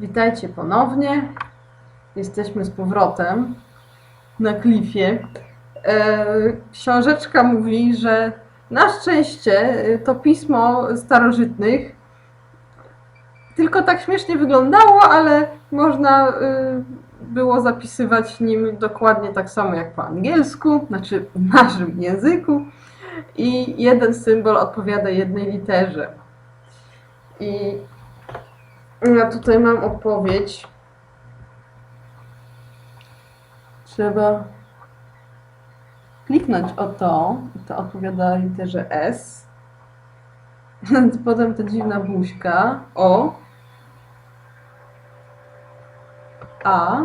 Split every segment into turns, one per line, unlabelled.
Witajcie ponownie. Jesteśmy z powrotem na klifie. E, książeczka mówi, że na szczęście e, to pismo starożytnych tylko tak śmiesznie wyglądało, ale można e, było zapisywać nim dokładnie tak samo jak po angielsku, znaczy w naszym języku. I jeden symbol odpowiada jednej literze. I ja tutaj mam odpowiedź. Trzeba kliknąć o to, to odpowiada literze S. Potem ta dziwna buźka O. A.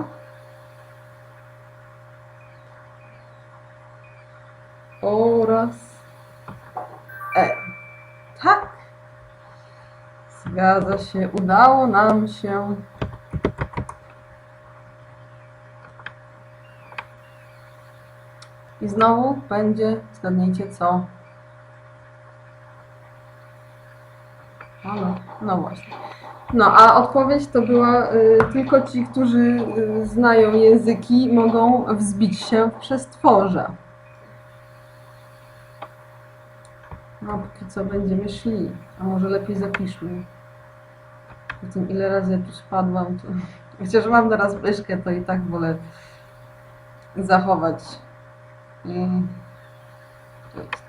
Zgadza się, udało nam się. I znowu będzie, zgadnijcie co. A no, no właśnie. No, a odpowiedź to była y, tylko ci, którzy y, znają języki, mogą wzbić się w przestworze. No, póki co będziemy szli. A może lepiej zapiszmy. Po tym ile razy ja tu spadłam, to... Chociaż mam teraz myszkę, to i tak wolę zachować. I... Jest.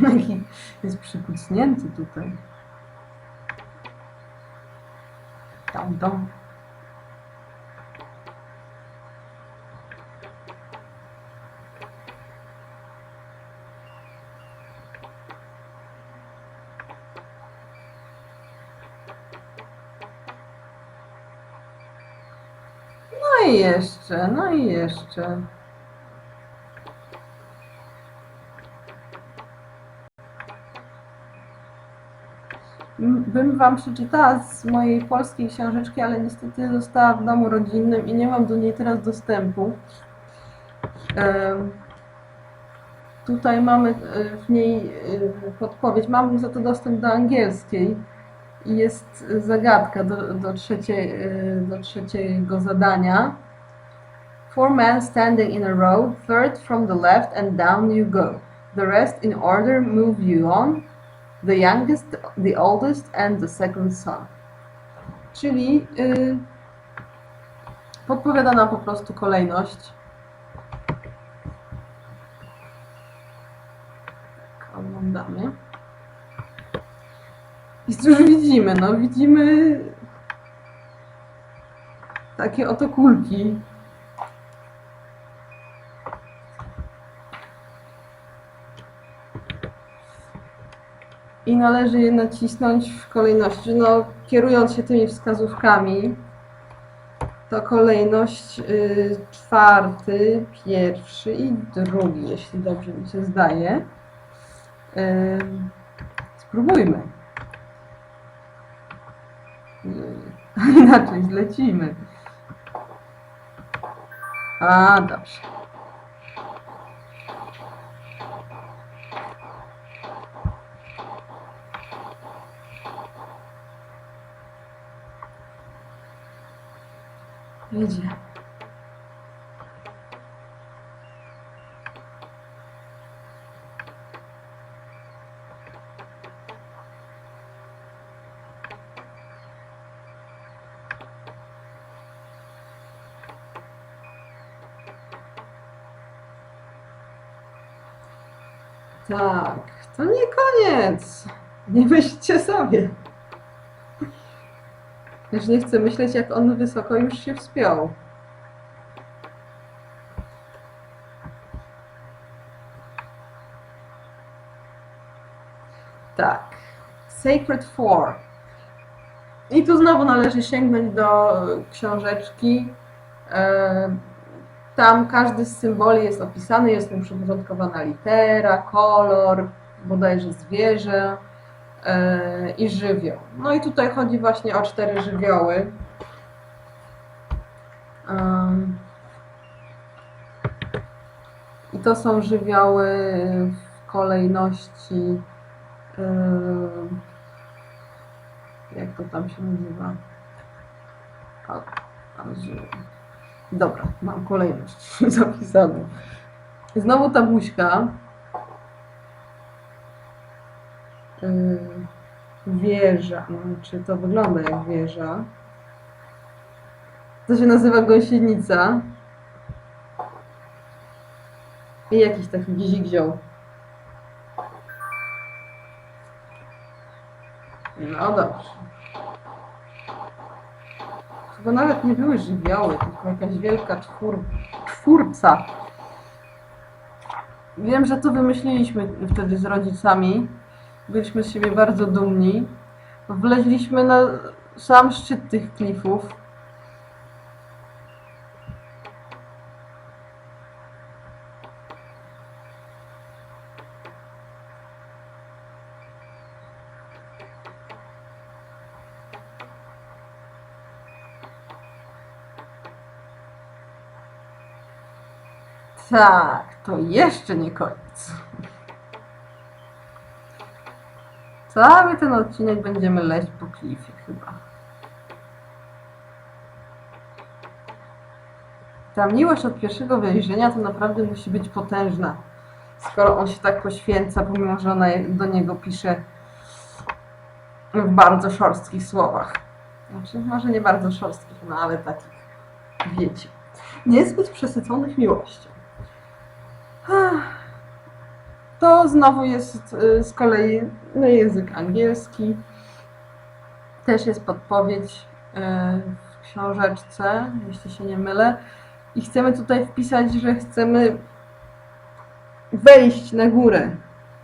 Jaki jest przykucnięty tutaj. Tam, tam. No i jeszcze, no i jeszcze. Bym Wam przeczytała z mojej polskiej książeczki, ale niestety została w domu rodzinnym i nie mam do niej teraz dostępu. Tutaj mamy e, w niej e, podpowiedź. Mam za to dostęp do angielskiej jest zagadka do, do, trzeciej, e, do trzeciego zadania. Four men standing in a row, third from the left and down you go. The rest in order move you on. The youngest, the oldest and the second son. Czyli y, podpowiada nam po prostu kolejność. Oglądamy. I cóż widzimy? No widzimy takie oto kulki. I należy je nacisnąć w kolejności. No, kierując się tymi wskazówkami, to kolejność y, czwarty, pierwszy i drugi, jeśli dobrze mi się zdaje. Y, spróbujmy. Inaczej zlecimy. A, dobrze. Jedzie. Tak, to nie koniec. Nie myślcie sobie. Już nie chcę myśleć, jak on wysoko już się wspiął. Tak. Sacred Four. I tu znowu należy sięgnąć do książeczki. E, Tam każdy z symboli jest opisany, jest mu przyporządkowana litera, kolor, bodajże zwierzę e, i żywioł. No i tutaj chodzi właśnie o cztery żywioły. Em, to są żywioły w kolejności. Yy, jak to tam się nazywa? A, a, ży- Dobra, mam kolejność zapisaną. Znowu ta buźka. Yy, wieża. No, czy to wygląda jak wieża? To się nazywa gąsienica. I jakiś taki gizigzioł. No dobrze. Chyba nawet nie były żywioły, tylko jakaś wielka czwór... Wiem, że to wymyśliliśmy wtedy z rodzicami. Byliśmy z siebie bardzo dumni. Wleźliśmy na sam szczyt tych klifów. Tak, to jeszcze nie koniec. Cały ten odcinek będziemy leźć po klifie chyba. Ta miłość od pierwszego wejrzenia to naprawdę musi być potężna. Skoro on się tak poświęca, pomimo że ona do niego pisze w bardzo szorstkich słowach. Znaczy, może nie bardzo szorstkich, no ale takich, wiecie, niezbyt przesyconych miłością. To znowu jest y, z kolei no, język angielski. Też jest podpowiedź y, w książeczce, jeśli się nie mylę. I chcemy tutaj wpisać, że chcemy wejść na górę,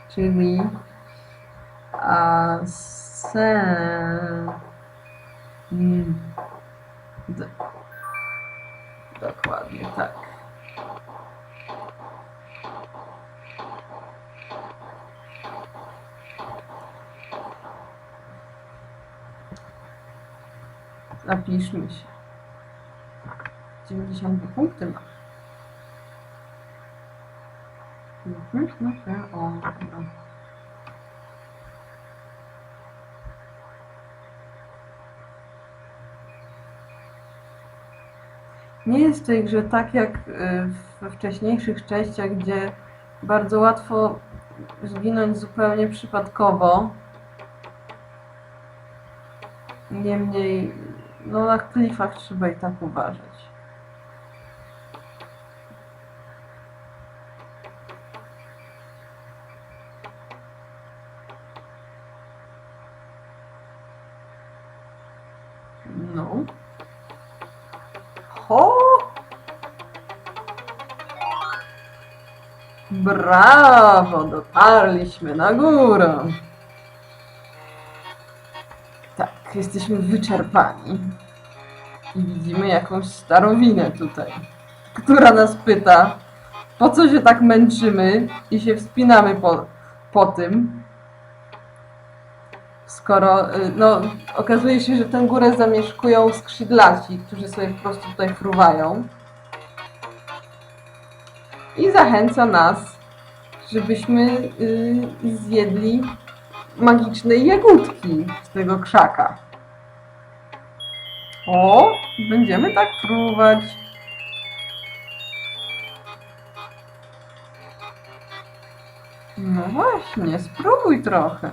czyli ascend. D- Dokładnie tak. Zapiszmy się. 92 punkty ma. Nie jest w tej grze tak jak y, we wcześniejszych częściach, gdzie bardzo łatwo zginąć zupełnie przypadkowo. Niemniej, no na klifach trzeba i tak uważać. No. Ho! Brawo, dotarliśmy na górę. Jesteśmy wyczerpani. I widzimy jakąś starowinę tutaj, która nas pyta, po co się tak męczymy i się wspinamy po, po tym, skoro, y, no, okazuje się, że tę górę zamieszkują skrzydlaci, którzy sobie po prostu tutaj fruwają. I zachęca nas, żebyśmy y, zjedli magicznej jagódki z tego krzaka. O, będziemy tak fruwać. No właśnie, spróbuj trochę.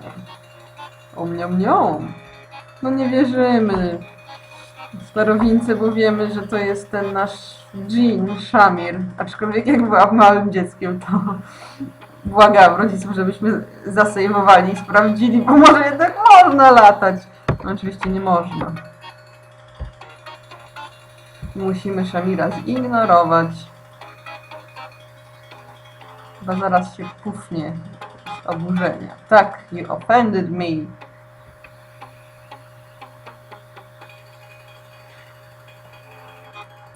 O mniam, mniam. No nie wierzymy. Starowince, bo wiemy, że to jest ten nasz dżin, Szamir. Aczkolwiek jak byłam małym dzieckiem, to błagałam rodziców, żebyśmy zasejmowali i sprawdzili, bo może jednak można latać. No, oczywiście nie można. Musimy Szamira zignorować. Chyba zaraz się pufnie z oburzenia. Tak, you offended me.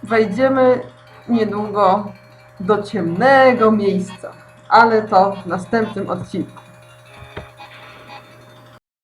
Wejdziemy niedługo do ciemnego miejsca, ale to w następnym odcinku.